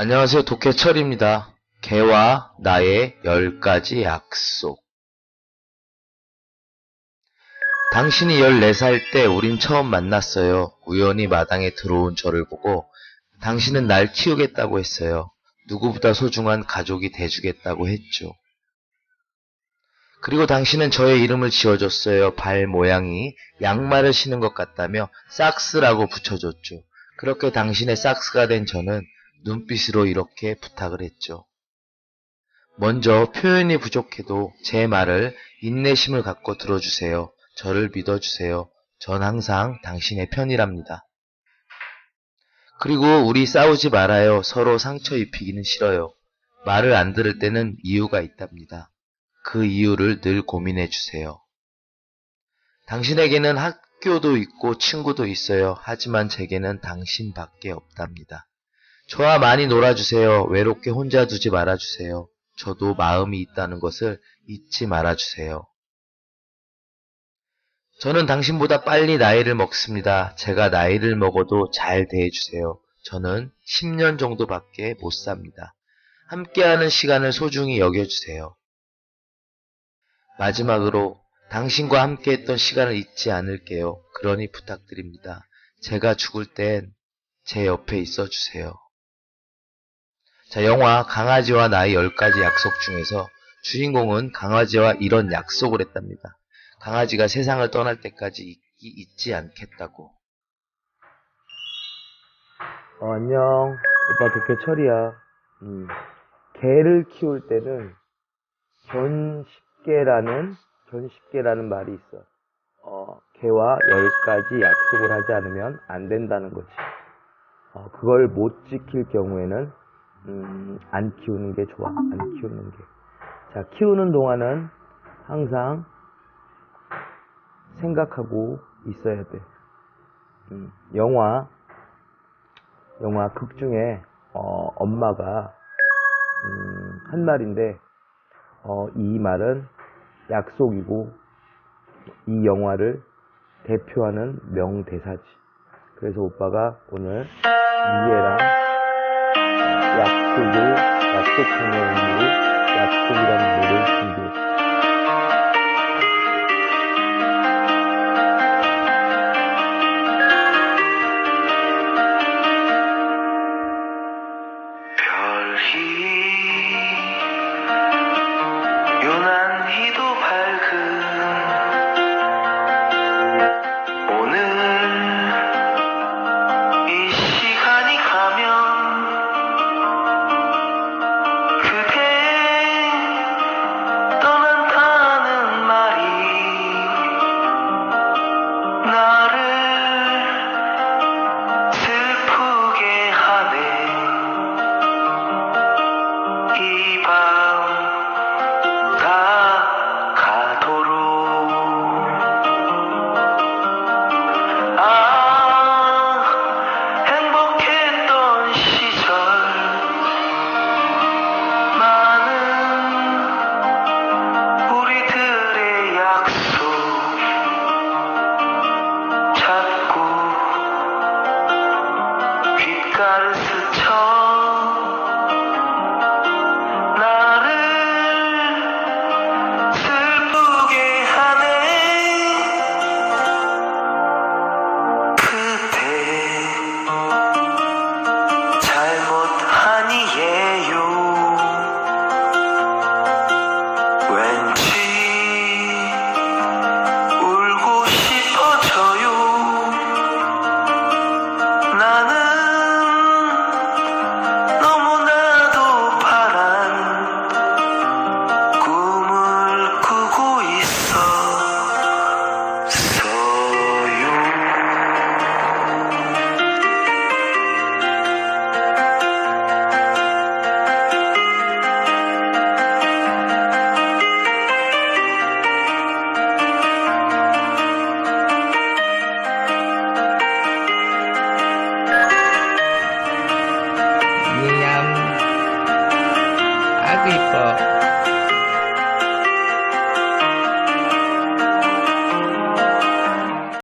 안녕하세요. 독해철입니다. 개와 나의 열 가지 약속. 당신이 14살 때 우린 처음 만났어요. 우연히 마당에 들어온 저를 보고 당신은 날 키우겠다고 했어요. 누구보다 소중한 가족이 돼주겠다고 했죠. 그리고 당신은 저의 이름을 지어줬어요. 발 모양이 양말을 신은 것 같다며 삭스라고 붙여줬죠. 그렇게 당신의 삭스가 된 저는 눈빛으로 이렇게 부탁을 했죠. 먼저 표현이 부족해도 제 말을 인내심을 갖고 들어주세요. 저를 믿어주세요. 전 항상 당신의 편이랍니다. 그리고 우리 싸우지 말아요. 서로 상처 입히기는 싫어요. 말을 안 들을 때는 이유가 있답니다. 그 이유를 늘 고민해 주세요. 당신에게는 학교도 있고 친구도 있어요. 하지만 제게는 당신밖에 없답니다. 저와 많이 놀아주세요. 외롭게 혼자 두지 말아주세요. 저도 마음이 있다는 것을 잊지 말아주세요. 저는 당신보다 빨리 나이를 먹습니다. 제가 나이를 먹어도 잘 대해주세요. 저는 10년 정도밖에 못 삽니다. 함께하는 시간을 소중히 여겨주세요. 마지막으로 당신과 함께했던 시간을 잊지 않을게요. 그러니 부탁드립니다. 제가 죽을 땐 제 옆에 있어 주세요. 자, 영화 강아지와 나의 10가지 약속 중에서 주인공은 강아지와 이런 약속을 했답니다. 강아지가 세상을 떠날 때까지 잊, 잊지 않겠다고. 어, 안녕. 오빠 독해철이야. 음, 개를 키울 때는 견십계라는, 견십계라는 말이 있어. 어, 개와 열 가지 약속을 하지 않으면 안 된다는 거지. 어, 그걸 못 지킬 경우에는, 음, 안 키우는 게 좋아. 안 키우는 게. 자, 키우는 동안은 항상 생각하고 있어야 돼. 음, 영화, 영화 극 중에 어, 엄마가 음, 한 말인데 어, 이 말은 약속이고 이 영화를 대표하는 명대사지. 그래서 오빠가 오늘 이해랑 약속을 약속하는 의미로 약속이란 말을 준비했습니다. here.